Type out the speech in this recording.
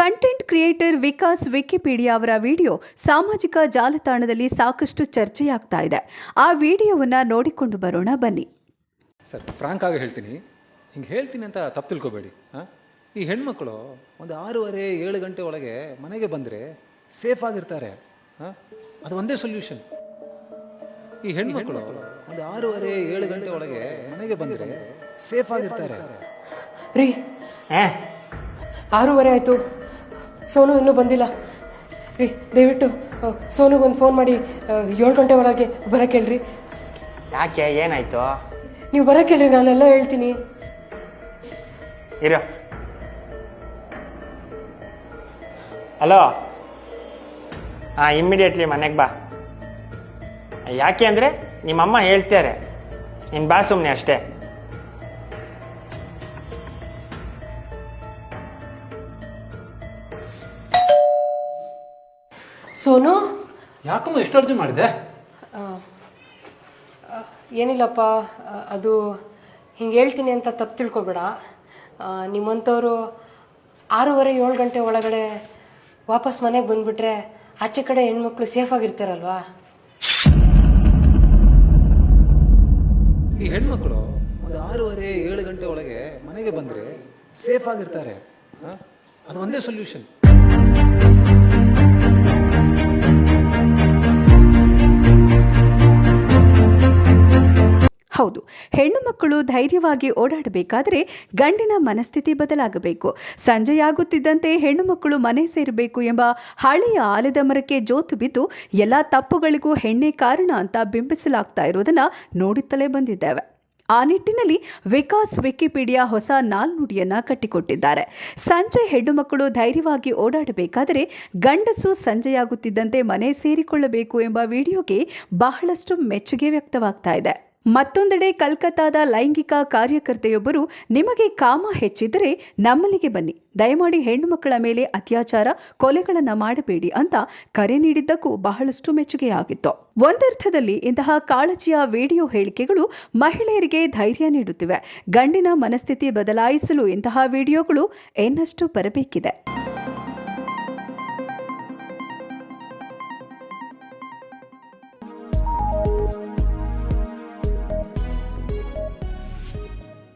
Content creator Vikas Wikipedia ಅವರ video ಸಾಮಾಜಿಕ ಜಾಲತಾಣದಲ್ಲಿ ಸಾಕಷ್ಟು ಚರ್ಚೆಯಾಗ್ತಾ ಇದೆ. ಆ ವಿಡಿಯೋವನ್ನ ನೋಡಿಕೊಂಡು ಬರೋಣ ಬನ್ನಿ. ಸರ್ ಫ್ರಾಂಕ್ ಆಗಿ ಹೇಳ್ತೀನಿ. ಹಿಂಗೆ ಹೇಳ್ತೀನಿ ಅಂತ ತಪ್ಪು ತಿಳ್ಕೊಬೇಡಿ. ಹಾಂ? ಈ ಹೆಣ್ಮಕ್ಳು ಒಂದು ಆರೂವರೆ ಏಳು ಗಂಟೆ ಒಳಗೆ ಮನೆಗೆ ಬಂದರೆ ಸೇಫ್ ಆಗಿರ್ತಾರೆ. ಹಾಂ? ಅದು ಒಂದೇ ಸೊಲ್ಯೂಷನ್. ಈ ಹೆಣ್ಮಕ್ಳು ಒಂದು ಆರೂವರೆ ಏಳು ಗಂಟೆ ಒಳಗೆ ಮನೆಗೆ ಬಂದರೆ ಸೇಫ್ ಆಗಿರ್ತಾರೆ. ರೀ ಏ ಆರೂವರೆ ಆಯಿತು. ಸೋನು ಇನ್ನೂ ಬಂದಿಲ್ಲ. ರೀ ದಯವಿಟ್ಟು ಸೋನುಗೊಂದು ಫೋನ್ ಮಾಡಿ ಏಳು ಗಂಟೆ ಒಳಗೆ ಬರಕ್ಕೆ ಹೇಳ್ರಿ. ಯಾಕೆ ಏನಾಯ್ತು? ನೀವು ಬರಕ್ಕೆ ಹೇಳ್ರಿ ನಾನೆಲ್ಲ ಹೇಳ್ತೀನಿ. ಇರೋ. ಹಲೋ? ಹಾಂ ಇಮ್ಮಿಡಿಯೇಟ್ಲಿ ಮನೆಗೆ ಬಾ. ಯಾಕೆ ಅಂದರೆ ನಿಮ್ಮಮ್ಮ ಹೇಳ್ತಾರೆ. ನಿನ್ನ ಬಾ ಸುಮ್ಮನೆ ಅಷ್ಟೇ. ಸೋನು? ಯಾಕಮ್ಮ ಎಷ್ಟು ಅರ್ಜಿ ಮಾಡಿದೆ? ಏನಿಲ್ಲಪ್ಪ ಅದು ಹಿಂಗೆ ಹೇಳ್ತೀನಿ ಅಂತ ತಪ್ಪು ತಿಳ್ಕೊಬೇಡ. ನಿಮ್ಮಂಥವ್ರು ಆರೂವರೆ ಏಳು ಗಂಟೆ ಒಳಗಡೆ ವಾಪಸ್ ಮನೆಗೆ ಬಂದುಬಿಟ್ರೆ ಆಚೆ ಕಡೆ ಹೆಣ್ಮಕ್ಳು ಸೇಫ್ ಆಗಿರ್ತಾರಲ್ವಾ? ಈ ಹೆಣ್ಮಕ್ಳು ಒಂದು ಆರೂವರೆ ಏಳು ಗಂಟೆ ಒಳಗೆ ಮನೆಗೆ ಬಂದರೆ ಸೇಫ್ ಆಗಿರ್ತಾರೆ. ಹಾಂ? ಅದು ಒಂದೇ ಸೊಲ್ಯೂಷನ್ ಹೌದು, ಹೆಣ್ಣು ಮಕ್ಕಳು ಧೈರ್ಯವಾಗಿ ಓಡಾಡಬೇಕಾದರೆ ಗಂಡಿನ ಮನಸ್ಥಿತಿ ಬದಲಾಗಬೇಕು. ಸಂಜೆಯಾಗುತ್ತಿದ್ದಂತೆ ಹೆಣ್ಣು ಮಕ್ಕಳು ಮನೆ ಸೇರಬೇಕು ಎಂಬ ಹಳೆಯ ಆಲದ ಮರಕ್ಕೆ ಜೋತು ಬಿದ್ದು ಎಲ್ಲ ತಪ್ಪುಗಳಿಗೂ ಹೆಣ್ಣೆ ಕಾರಣ ಅಂತ ಬಿಂಬಿಸಲಾಗ್ತಾ ಇರೋದನ್ನು ನೋಡುತ್ತಲೇ ಬಂದಿದ್ದೇವೆ. ಆ ನಿಟ್ಟಿನಲ್ಲಿ ವಿಕಾಸ್ ವಿಕಿಪೀಡಿಯಾ ಹೊಸ ನಾಲ್ನುಡಿಯನ್ನು ಕಟ್ಟಿಕೊಟ್ಟಿದ್ದಾರೆ. ಸಂಜೆ ಹೆಣ್ಣು ಮಕ್ಕಳು ಧೈರ್ಯವಾಗಿ ಓಡಾಡಬೇಕಾದರೆ ಗಂಡಸು ಸಂಜೆಯಾಗುತ್ತಿದ್ದಂತೆ ಮನೆ ಸೇರಿಕೊಳ್ಳಬೇಕು ಎಂಬ ವಿಡಿಯೋಗೆ ಬಹಳಷ್ಟು ಮೆಚ್ಚುಗೆ ವ್ಯಕ್ತವಾಗ್ತಾ ಇದೆ. ಮತ್ತೊಂದೆಡೆ ಕಲ್ಕತ್ತಾದ ಲೈಂಗಿಕ ಕಾರ್ಯಕರ್ತೆಯೊಬ್ಬರು ನಿಮಗೆ ಕಾಮ ಹೆಚ್ಚಿದರೆ ನಮ್ಮಲ್ಲಿಗೆ ಬನ್ನಿ. ದಯಮಾಡಿ ಹೆಣ್ಣು ಮಕ್ಕಳ ಮೇಲೆ ಅತ್ಯಾಚಾರ, ಕೊಲೆಗಳನ್ನು ಮಾಡಬೇಡಿ ಅಂತ ಕರೆ ನೀಡಿದ್ದಕ್ಕೂ ಬಹಳಷ್ಟು ಮೆಚ್ಚುಗೆಯಾಗಿತ್ತು ಒಂದರ್ಥದಲ್ಲಿ ಇಂತಹ ಕಾಳಜಿಯ ವಿಡಿಯೋ ಹೇಳಿಕೆಗಳು ಮಹಿಳೆಯರಿಗೆ ಧೈರ್ಯ ನೀಡುತ್ತಿವೆ. ಗಂಡಿನ ಮನಸ್ಥಿತಿ ಬದಲಾಯಿಸಲು ಇಂತಹ ವಿಡಿಯೋಗಳು ಇನ್ನಷ್ಟು ಬರಬೇಕಿದೆ.